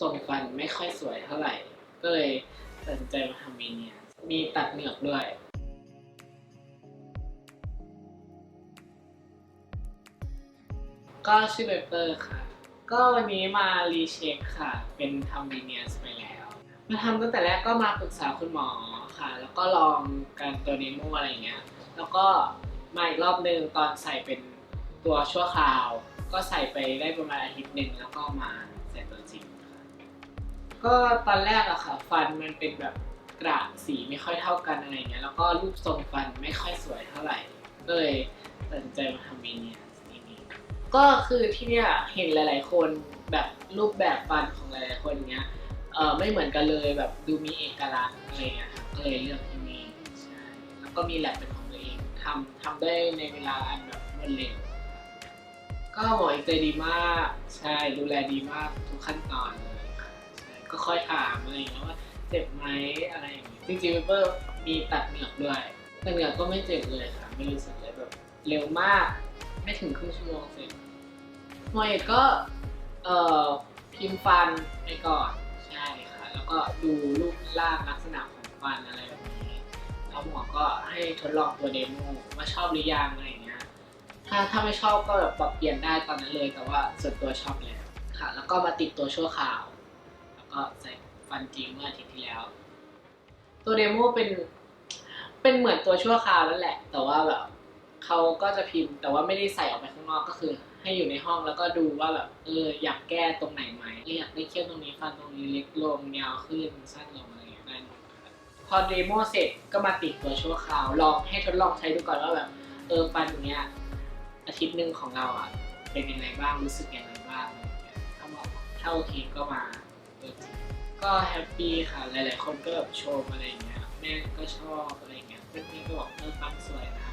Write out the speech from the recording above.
ทรงฟันไม่ค่อยสวยเท่าไหร่ ก็เลยตัดสินใจมาทำวีเนียมีตัดเหงือกด้วย ก็ชื่อเปเปอร์ค่ะ ก็วันนี้มารีเช็คค่ะ เป็นทำวีเนียไปแล้ว มาทำตั้งแต่แรกก็มาปรึกษาคุณหมอค่ะ แล้วก็ลองการตัวเดโมอะไรเงี้ย แล้วก็มาอีกรอบนึงตอนใส่เป็นตัวชั่วคราว ก็ใส่ไปได้ประมาณอาทิตย์หนึ่งแล้วก็มาใส่ตัวจริง ก็ตอนแรกอะค่ะ ฟันมันเป็นแบบกระสีไม่ค่อยเท่ากันอะไรเงี้ยแล้วก็รูปทรงฟันไม่ค่อยสวยเท่าไหร่ก็เลยตัดสินใจมาทำวีเนียร์ที่นี่ก็คือที่เนี่ยเห็นหลาย ๆ คนแบบรูปแบบฟันของหลาย ๆ คนเนี้ยเออไม่เหมือนกันเลยแบบดูมีเอกลักษณ์อะไรเงี้ยครับก็เลยเลือกที่นี่ใช่แล้วก็มีแลบเป็นของตัวเองทำทำได้ในเวลาอันแบบรวดเร็วก็หมอเอกใจดีมาก ใช่ดูแลดีมากทุกขั้นตอนเลย ก็ค่อยถามอะไรอย่างเงี้ยว่าเจ็บไหมอะไรอย่างเงี้ยจริงๆเปเปอร์มีตัดเหงือกด้วยแต่เหงือกก็ไม่เจ็บเลยค่ะไม่รู้สึกเลยแบบเร็วมาก ไม่ถึงครึ่งชั่วโมงเสร็จหมอเอกก็เอ่อพิมพ์ฟันไปก่อนใช่ค่ะ แล้วก็ดูรูปร่างลักษณะของฟันอะไรแบบนี้แล้วหมอก็ให้ทดลองตัวเดโมว่าชอบหรือยังอะไรอย่างเงี้ยถ้าถ้าไม่ชอบก็แบบปรับเปลี่ยนได้ตอนนั้นเลยแต่ว่าส่วนตัวชอบแล้วค่ะ แล้วก็มาติดตัวชั่วคราว ก็ใส่ฟันจริงเมื่ออาทิตย์ที่แล้ว ตัวเดโมเป็นเป็นเหมือนตัวชั่วคราวนั่นแหละ แต่ว่าแบบเขาก็จะพิมพ์แต่ว่าไม่ได้ใส่ออกไปข้างนอกก็คือ ให้อยู่ในห้องแล้วก็ดูว่าแบบเอออยากแก้ตรงไหนไหมอยากได้เขี้ยวตรงนี้ฟันตรงนี้เล็กลงยาวขึ้นสั้นลงอะไรอย่างเงี้ยได้หมดพอเดโมเสร็จก็มาติดตัวชั่วคราวลองให้ทดลองใช้ดูก่อนว่าแบบเออฟันตรงเนี้ยอาทิตย์หนึ่งของเราอะเป็นยังไงบ้างรู้สึกยังไงบ้างถ้าบอกถ้าโอเคก็มา ก็แฮปปี้ค่ะ หลาย ๆ คนก็แบบชมอะไรอย่างเงี้ย แม่ก็ชอบอะไรอย่างเงี้ย เพื่อนๆก็บอกเออฟังสวยนะ